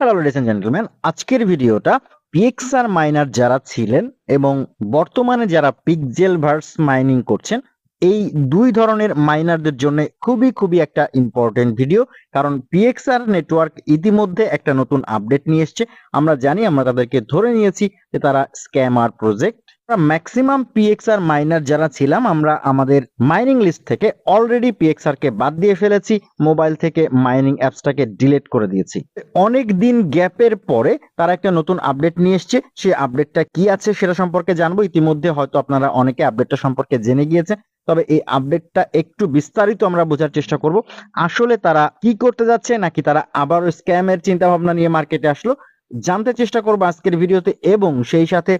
Hello ladies and gentleman আজকের ভিডিওটা PXR miner যারা ছিলেন এবং বর্তমানে যারা পিকজেল ভার্স মাইনিং করছেন, এই দুই ধরনের মাইনারদের জন্য খুবই খুবই একটা ইম্পর্টেন্ট ভিডিও কারণ পিএক্সআর নেটওয়ার্ক ইতিমধ্যে একটা নতুন আপডেট নিয়ে এসছে। আমরা জানি, আমরা তাদেরকে ধরে নিয়েছি যে তারা scammer project maximum PXR miner যারা ছিলাম, আমরা আমাদের মাইনিং লিস্ট থেকে অলরেডি পিএক্সআর কে বাদ দিয়ে ফেলেছি মোবাইল থেকে মাইনিং অ্যাপসটাকে ডিলিট করে দিয়েছি। অনেক দিন গ্যাপের পরে তারা একটা নতুন আপডেট নিয়ে এসছে, সেই আপডেটটা কি আছে সেটা সম্পর্কে জানব। ইতিমধ্যে হয়তো আপনারা অনেকে আপডেটটা সম্পর্কে জেনে গিয়েছেন, তবে এই আপডেটটা একটু বিস্তারিত আমরা বোঝার চেষ্টা করব। আসলে তারা কি করতে যাচ্ছে নাকি তারা আবারও স্ক্যামের চিন্তা ভাবনা নিয়ে মার্কেটে আসলো, জানতে চেষ্টা করব আজকের ভিডিওতে এবং সেই সাথে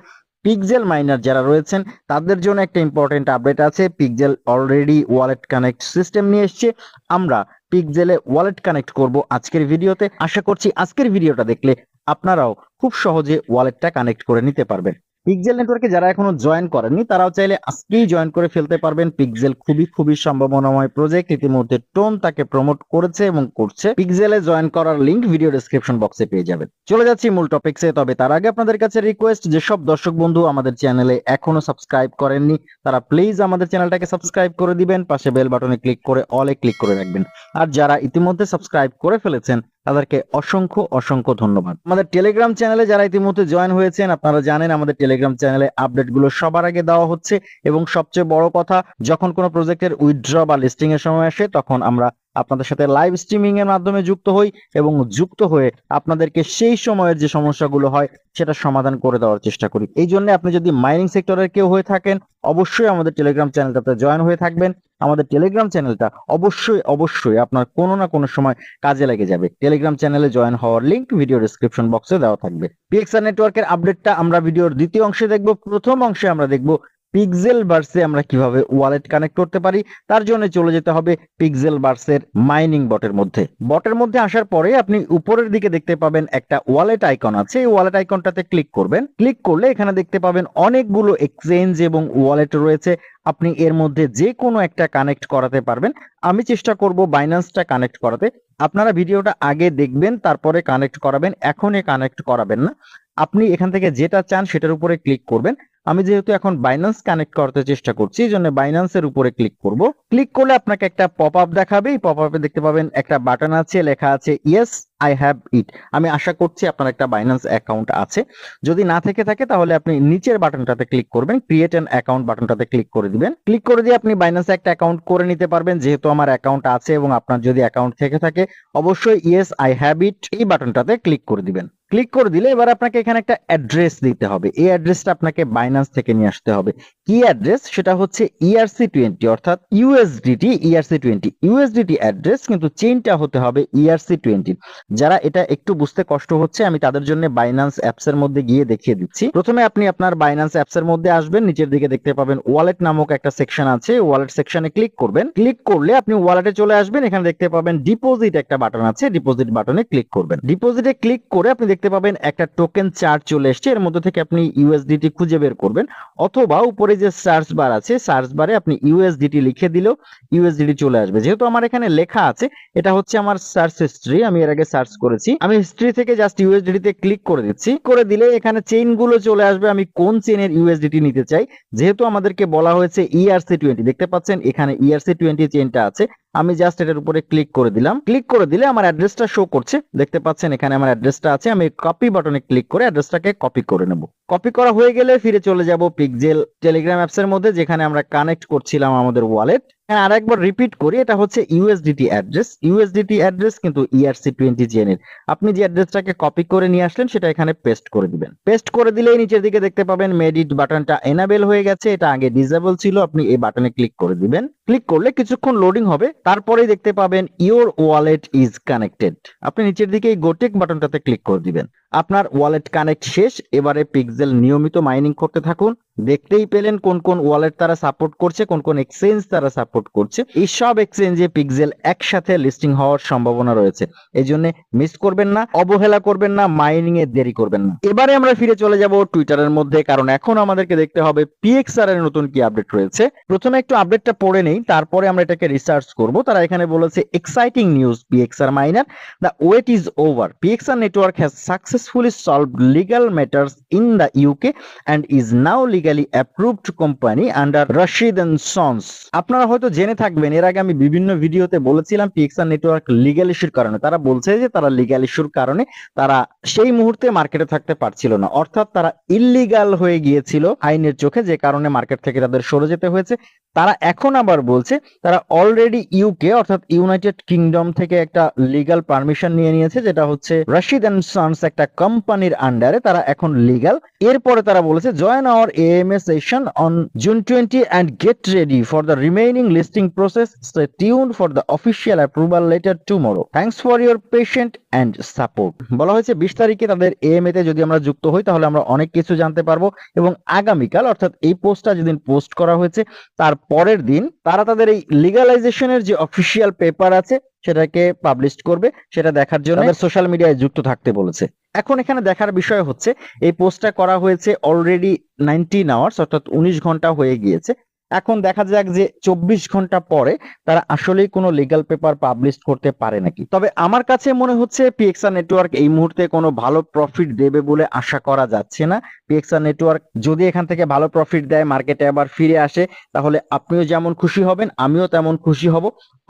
পিকজেল মাইনার যারা রয়েছেন, তাদের জন্য একটা ইম্পর্টেন্ট আপডেট আছে। Pixel already wallet connect system নিয়ে এসছে। আমরা পিকজেলে ওয়ালেট কানেক্ট করব আজকের ভিডিওতে। আশা করছি আজকের ভিডিওটা দেখলে আপনারাও খুব সহজে ওয়ালেটটা কানেক্ট করে নিতে পারবেন। পিকজেল নেটওয়ার্কে যারা এখনও জয়েন করেননি, তারাও চাইলে আজকেই জয়েন করে ফেলতে পারবেন পিকজেল খুবই খুবই সম্ভাবনাময় প্রজেক্ট ইতিমধ্যে টোন তাকে প্রমোট করেছে এবং করছে। পিকজেলে জয়েন করার লিংক ভিডিও ডেসক্রিপশন বক্সে পেয়ে যাবেন। চলে যাচ্ছি মূল টপিকসে তবে তার আগে আপনাদের কাছে রিকোয়েস্ট যেসব দর্শক বন্ধু আমাদের চ্যানেলে এখনও সাবস্ক্রাইব করেননি, তারা প্লিজ আমাদের চ্যানেলটাকে সাবস্ক্রাইব করে দিবেন। পাশে বেল বাটনে ক্লিক করে অলে ক্লিক করে রাখবেন। আর যারা ইতিমধ্যে সাবস্ক্রাইব করে ফেলেছেন তাদেরকে অসংখ্য অসংখ্য ধন্যবাদ। আমাদের টেলিগ্রাম চ্যানেলে যারা ইতিমধ্যে জয়েন হয়েছেন, আপনারা জানেন আমাদের টেলিগ্রাম চ্যানেলে আপডেটগুলো সবার আগে দেওয়া হচ্ছে। এবং সবচেয়ে বড় কথা, যখন কোনো প্রজেক্টের উইথড্র বা লিস্টিং এর সময় আসে, তখন আমরা আপনাদের সাথে লাইভ স্ট্রিমিং এর মাধ্যমে যুক্ত হই এবং যুক্ত হয়ে আপনাদেরকে সেই সময়ের যে সমস্যাগুলো হয় সেটা সমাধান করে দেওয়ার চেষ্টা করি। এই জন্য আপনি যদি মাইনিং সেক্টরের কেউ হয়ে থাকেন, অবশ্যই আমাদের টেলিগ্রাম চ্যানেলটাতে জয়েন হয়ে থাকবেন। আমাদের টেলিগ্রাম চ্যানেলটা অবশ্যই অবশ্যই আপনার কোনো না কোনো সময় কাজে লেগে যাবে। টেলিগ্রাম চ্যানেলে জয়েন হওয়ার লিংক ভিডিও ডিসক্রিপশন বক্সে দেওয়া থাকবে। পিএক্সআর নেটওয়ার্কের আপডেটটা আমরা ভিডিওর দ্বিতীয় অংশে দেখব, প্রথম অংশে আমরা দেখব পিক্সেল বার্সে আমরা কীভাবে ওয়ালেট কানেক্ট করতে পারি, তার জন্য চলে যেতে হবে পিক্সেল বার্সের মাইনিং বটের মধ্যে। বটের মধ্যে আসার পরে আপনি উপরের দিকে দেখতে পাবেন একটা ওয়ালেট আইকন আছে। এই ওয়ালেট আইকনটাতে ক্লিক করবেন। ক্লিক করলে এখানে দেখতে পাবেন অনেকগুলো এক্সচেঞ্জ এবং ওয়ালেট রয়েছে। আপনি এর মধ্যে যে কোনো একটা কানেক্ট করাতে পারবেন। আমি চেষ্টা করব বাইন্যান্সটা কানেক্ট করাতে। আপনারা ভিডিওটা আগে দেখবেন, তারপরে কানেক্ট করাবেন। এখনই কানেক্ট করাবেন না। আপনি এখান থেকে যেটা চান সেটার উপরে ক্লিক করবেন। আমি যেহেতু এখন বাইন্যান্স কানেক্ট করতে চেষ্টা করছি, এই জন্য বাইন্যান্সের উপরে ক্লিক করব। ক্লিক করলে আপনাকে একটা পপ আপ দেখাবে। এই পপ আপে দেখতে পাবেন একটা বাটন আছে, লেখা আছে ইয়েস আই হ্যাভ ইট আমি আশা করছি আপনার একটা বাইন্যান্স অ্যাকাউন্ট আছে। যদি না থেকে থাকে, তাহলে আপনি নিচের বাটনটাতে ক্লিক করবেন। ক্রিয়েট অ্যান অ্যাকাউন্ট বাটনটাতে ক্লিক করে দিবেন। ক্লিক করে দিয়ে আপনি বাইন্যান্সে একটা অ্যাকাউন্ট করে নিতে পারবেন, যেহেতু আমার অ্যাকাউন্ট আছে এবং আপনার যদি অ্যাকাউন্ট থেকে থাকে, অবশ্যই ইয়েস আই হ্যাভ ইট এই বাটনটাতে ক্লিক করে দিবেন। ক্লিক করে দিলে এবার আপনাকে এখানে একটা অ্যাড্রেস দিতে হবে। এই অ্যাড্রেসটা আপনাকে বাইন্যান্স থেকে নিয়ে আসতে হবে। কি অ্যাড্রেস? সেটা হচ্ছে E ইআরসি টোয়েন্টি অর্থাৎ USDT ERC twenty USDT address কিন্তু চেইনটা হতে হবে E ইআরসি টোয়েন্টি যারা এটা একটু বুঝতে কষ্ট হচ্ছে, আমি তাদের জন্য বাইন্যান্স অ্যাপস এর মধ্যে গিয়ে দেখিয়ে দিচ্ছি। প্রথমে আপনি আপনার বাইন্যান্স অ্যাপস এর মধ্যে আসবেন, নিচের দিকে দেখতে পাবেন ওয়ালেট নামক একটা সেকশন আছে। ওয়ালেট সেকশনে ক্লিক করবেন। ক্লিক করলে আপনি ওয়ালেটে চলে আসবেন। এখানে দেখতে পাবেন ডিপোজিট একটা বাটন আছে। ডিপোজিট বাটনে ক্লিক করবেন। ডিপোজিটে ক্লিক করে আপনি দেখতে পাবেন একটা টোকেন চার্ট চলে এসছে। এর মধ্যে থেকে আপনি ইউএসডিটি খুঁজে বের করবেন অথবা উপরে যে সার্চ বার আছে সার্চ বারে আপনি ইউএসডিটি লিখে দিলেও ইউএসডিটি চলে আসবে। যেহেতু আমার এখানে লেখা আছে, এটা হচ্ছে আমার সার্চ হিস্ট্রি আমি এর আগে সার্চ করেছি। আমি হিস্ট্রি থেকে জাস্ট ইউএসডিটি তে ক্লিক করে দিচ্ছি। করে দিলে এখানে চেইনগুলো চলে আসবে, আমি কোন চেইনের ইউএসডিটি নিতে চাই। যেহেতু আমাদেরকে বলা হয়েছে E ইআরসি টোয়েন্টি দেখতে পাচ্ছেন এখানে E ইআরসি টোয়েন্টি চেইনটা আছে। আমি জাস্ট এটার উপরে ক্লিক করে দিলাম। ক্লিক করে দিলে আমার অ্যাড্রেসটা শো করছে। দেখতে পাচ্ছেন এখানে আমার অ্যাড্রেসটা আছে। আমি কপি বাটনে ক্লিক করে অ্যাড্রেসটাকে কপি করে নেব। কপি করা হয়ে গেলে ফিরে চলে যাব পিকজেল টেলিগ্রাম অ্যাপসের মধ্যে, যেখানে আমরা কানেক্ট করছিলাম আমাদের ওয়ালেট আর একবার রিপিট করি, এটা হচ্ছে ইউএসডিটি অ্যাড্রেস ইউএসডিটি অ্যাড্রেস কিন্তু ইআরসি টোয়েন্টি জেনের আপনি যে অ্যাড্রেসটাকে কপি করে নিয়ে আসলেন, সেটা এখানে পেস্ট করে দিবেন। পেস্ট করে দিলেই নিচের দিকে দেখতে পাবেন মেডিট বাটনটা এনাবেল হয়ে গেছে, এটা আগে ডিসেবল ছিল, আপনি এই বাটনে ক্লিক করে দিবেন। ক্লিক করলে কিছুক্ষণ লোডিং হবে, তারপরেই দেখতে পাবেন ইওর ওয়ালেট ইজ কানেক্টেড আপনি নিচের দিকে এই গোটেক বাটনটাতে ক্লিক করে দিবেন। আপনার ওয়ালেট কানেক্ট শেষ, এবারে পিক্সেল নিয়মিত মাইনিং করতে থাকুন। দেখতেই পেলেন কোন কোন ওয়ালেট তারা সাপোর্ট করছে, কোন কোন এক্সচেঞ্জ তারা সাপোর্ট করছে। এই সব এক্সচেঞ্জে পিক্সেল একসাথে লিস্টিং হওয়ার সম্ভাবনা রয়েছে। এই জন্য মিস করবেন না, অবহেলা করবেন না মাইনিং এ দেরি করবেন না। এবারে আমরা ফিরে চলে যাব টুইটারের মধ্যে, কারণ এখন আমাদেরকে দেখতে হবে পিএক্সআর এর নতুন কি আপডেট রয়েছে। প্রথমে একটু আপডেটটা পড়ে নেই, তারপরে আমরা এটাকে রিসার্চ করব। তারা এখানে বলেছে exciting news PXR miner the wait is over PXR network has successfully solved legal matters in the UK and is now legally approved company under Rashid and sons আপনারা হয়তো জেনে থাকবেন, এর আগে আমি বিভিন্ন ভিডিওতে বলেছিলাম পিএক্সআর নেটওয়ার্ক লিগাল ইস্যুর কারণে। তারা বলছে যে তারা লিগাল ইস্যুর কারণে তারা সেই মুহূর্তে মার্কেটে থাকতে পারছিল না। অর্থাৎ তারা ইল্লিগাল হয়ে গিয়েছিল আইনের চোখে, যে কারণে মার্কেট থেকে তাদের সরে যেতে হয়েছে। তারা এখন আবার বলছে, তারা অলরেডি ইউকে অর্থাৎ ইউনাইটেড কিংডম থেকে একটা লিগাল পারমিশন নিয়ে নিয়েছে, যেটা হচ্ছে রশিদ এন্ড সন্স একটা কোম্পানির আন্ডারে তারা এখন লিগাল এরপরে তারা বলেছে join our AMA session on June twenty and get ready for the remaining listing process stay tune for the official approval letter tomorrow thanks for your patient and support বলা হয়েছে বিশ তারিখে তাদের এএমএ তে যদি আমরা যুক্ত হই তাহলে আমরা অনেক কিছু জানতে পারব এবং আগামীকাল অর্থাৎ এই পোস্টটা যেদিন পোস্ট করা হয়েছে তার পরের দিন তারা তাদের এই লিগালাইজেশনের যে অফিসিয়াল পেপার আছে সেটাকে পাবলিশ করবে সেটা দেখার জন্য সোশ্যাল মিডিয়ায় যুক্ত থাকতে বলেছে। এখন এখানে দেখার বিষয় হচ্ছে, এই পোস্টটা করা হয়েছে অলরেডি নাইনটিন আওয়ার্স অর্থাৎ উনিশ ঘণ্টা হয়ে গিয়েছে। এখন দেখা যাক যে চব্বিশ ঘণ্টা পরে তারা আসলেই কোনো লিগ্যাল পেপার পাবলিশ করতে পারে নাকি। তবে আমার কাছে মনে হচ্ছে পিএক্সআর নেটওয়ার্ক এই মুহূর্তে কোনো ভালো প্রফিট দেবে বলে আশা করা যাচ্ছে না। পিএক্সআর নেটওয়ার্ক যদি এখান থেকে ভালো প্রফিট দেয় মার্কেটে আবার ফিরে আসে, তাহলে আপনিও যেমন খুশি হবেন, আমিও তেমন খুশি হব।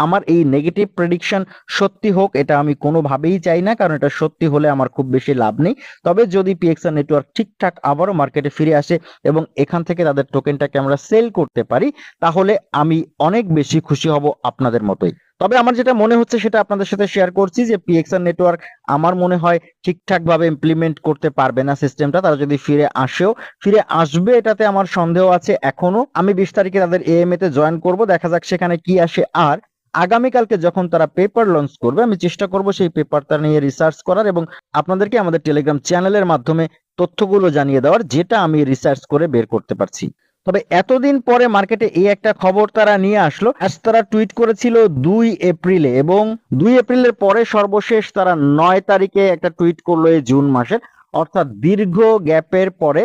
আমার এই নেগেটিভ প্রেডিকশন সত্যি হোক, এটা আমি কোনোভাবেই চাই না, কারণ এটা সত্যি হলে আমার খুব বেশি লাভ নেই। তবে যদি পিএক্সআর নেটওয়ার্ক ঠিকঠাক আবারও মার্কেটে ফিরে আসে এবং এখান থেকে তাদের টোকেনটাকে আমরা সেল করতে পারি, তাহলে আমি অনেক বেশি খুশি হব আপনাদের মতোই। তবে আমার যেটা মনে হচ্ছে সেটা আপনাদের সাথে শেয়ার করছি যে পিএক্সআর নেটওয়ার্ক আমার মনে হয় ঠিকঠাক ভাবে ইমপ্লিমেন্ট করতে পারবে না সিস্টেমটা তারা যদি ফিরে আসেও, ফিরে আসবে এটাতে আমার সন্দেহ আছে এখনও। আমি বিশ তারিখে তাদের এএমএ তে জয়েন করব, দেখা যাক সেখানে কি আসে। আর আগামীকালকে যখন তারা পেপার লঞ্চ করবে, আমি চেষ্টা করব সেই পেপারটা নিয়ে রিসার্চ করার এবং আপনাদেরকে আমাদের টেলিগ্রাম চ্যানেলের মাধ্যমে তথ্যগুলো জানিয়ে দেওয়ার, যেটা আমি রিসার্চ করে বের করতে পারছি। তবে এতদিন পরে মার্কেটে এই একটা খবর তারা নিয়ে আসলো আজ তারা টুইট করেছিল দুই এপ্রিলে এবং দুই এপ্রিলের পরে সর্বশেষ তারা নয় তারিখে একটা টুইট করল এই জুন মাসের, অর্থাৎ দীর্ঘ গ্যাপের পরে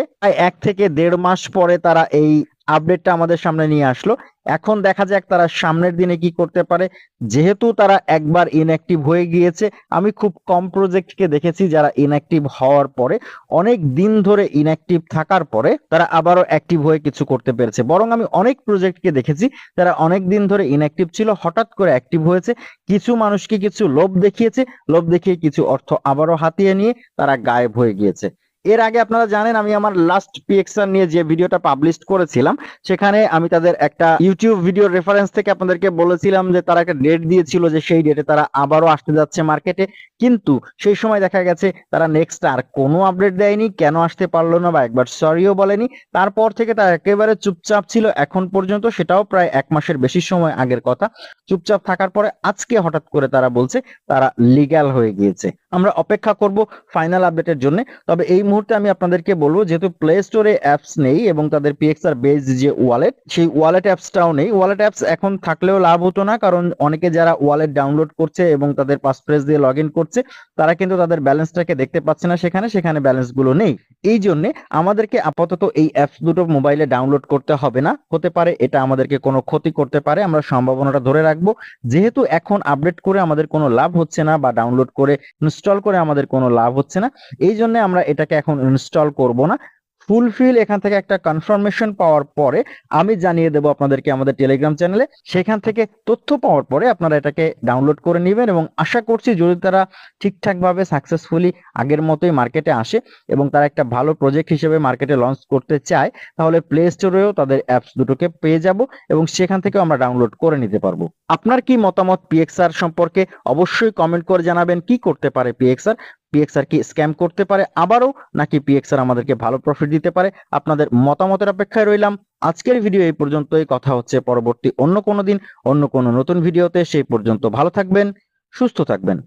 এক থেকে দেড় মাস পরে তারা এই আপডেটটা আমাদের সামনে নিয়ে আসলো। এখন দেখা যাক তারা সামনের দিনে কি করতে পারে। যেহেতু তারা একবার ইনঅ্যাক্টিভ হয়ে গিয়েছে, আমি খুব কম প্রজেক্টকে দেখেছি যারা ইনঅ্যাক্টিভ হওয়ার পরে, অনেক দিন ধরে ইনঅ্যাক্টিভ থাকার পরে তারা আবারও অ্যাক্টিভ হয়ে কিছু করতে পেরেছে। বরং আমি অনেক প্রজেক্টকে দেখেছি যারা অনেক দিন ধরে ইনঅ্যাক্টিভ ছিল, হঠাৎ করে অ্যাক্টিভ হয়েছে। কিছু মানুষকে কিছু লোভ দেখিয়েছে, লোভ দেখিয়ে কিছু অর্থ আবারও হাতিয়ে নিয়ে তারা গায়েব হয়ে গিয়েছে। এর আগে আপনারা জানেন, আমি আমার লাস্ট পিএক্সআর নিয়ে যে ভিডিওটা পাবলিশ করেছিলাম, সেখানে আমি তাদের একটা ইউটিউব ভিডিও রেফারেন্স থেকে আপনাদেরকে বলেছিলাম যে তারা একটা ডেট দিয়েছিল যে সেই ডেটে তারা আবারও আসতে যাচ্ছে মার্কেটে কিন্তু সেই সময় দেখা গেছে, তারা নেক্সট আর কোনো আপডেট দেয়নি, কেন আসতে পারল না বা একবার সরিও বলেনি। তারপর থেকে তারা একেবারে চুপচাপ ছিল, এখন পর্যন্ত সেটাও প্রায় এক মাসের বেশি সময় আগের কথা। চুপচাপ থাকার পরে আজকে হঠাৎ করে তারা বলছে, তারা লিগ্যাল হয়ে গিয়েছে। আমরা অপেক্ষা করব ফাইনাল আপডেটের জন্য, তবে এই মুহূর্তে আমি আপনাদেরকে বলব, যেহেতু প্লে স্টোরে অ্যাপস নেই এবং তাদের পিএক্সআর বেস যে ওয়ালেট সেই ওয়ালেট অ্যাপসটাও নেই। ওয়ালেট অ্যাপস এখন থাকলেও লাভ হতো না, কারণ অনেকে যারা ওয়ালেট ডাউনলোড করছে এবং তাদের পাসপ্রেস দিয়ে লগ করছে, তারা কিন্তু তাদের ব্যালেন্সটাকে দেখতে পাচ্ছে না সেখানে সেখানে ব্যালেন্সগুলো নেই। এই জন্য আমাদেরকে আপাতত এই অ্যাপস দুটো মোবাইলে ডাউনলোড করতে হবে না। হতে পারে এটা আমাদেরকে কোনো ক্ষতি করতে পারে, আমরা সম্ভাবনাটা ধরে রাখব। যেহেতু এখন আপডেট করে আমাদের কোনো লাভ হচ্ছে না বা ডাউনলোড করে ইনস্টল করে আমাদের কোনো লাভ হচ্ছে না, এই জন্য আমরা এটাকে এখন ইনস্টল করব না। ফুলফিল এখান থেকে একটা কনফার্মেশন পাওয়ার পরে আমি জানিয়ে দেবো আপনাদেরকে আমাদের টেলিগ্রাম চ্যানেলে সেখান থেকে তথ্য পাওয়ার পরে আপনারা এটাকে ডাউনলোড করে নেবেন এবং আশা করছি যদি তারা ঠিকঠাকভাবে সাকসেসফুলি আগের মতোই মার্কেটে আসে এবং তারা একটা ভালো প্রজেক্ট হিসেবে মার্কেটে লঞ্চ করতে চায়, তাহলে প্লে স্টোরেও তাদের অ্যাপস দুটোকে পেয়ে যাব এবং সেখান থেকেও আমরা ডাউনলোড করে নিতে পারব। আপনার কি মতামত পিএক্সআর সম্পর্কে অবশ্যই কমেন্ট করে জানাবেন। কি করতে পারে পিএক্সআর পিএক্সআর কি স্ক্যাম করতে পারে আবারও, নাকি পিএক্সআর আমাদেরকে ভালো প্রফিট দিতে পারে? আপনাদের মতামতের অপেক্ষায় রইলাম। আজকের ভিডিও এই পর্যন্তই। কথা হচ্ছে পরবর্তী অন্য কোনো দিন, অন্য কোনো নতুন ভিডিওতে সেই পর্যন্ত ভালো থাকবেন, সুস্থ থাকবেন।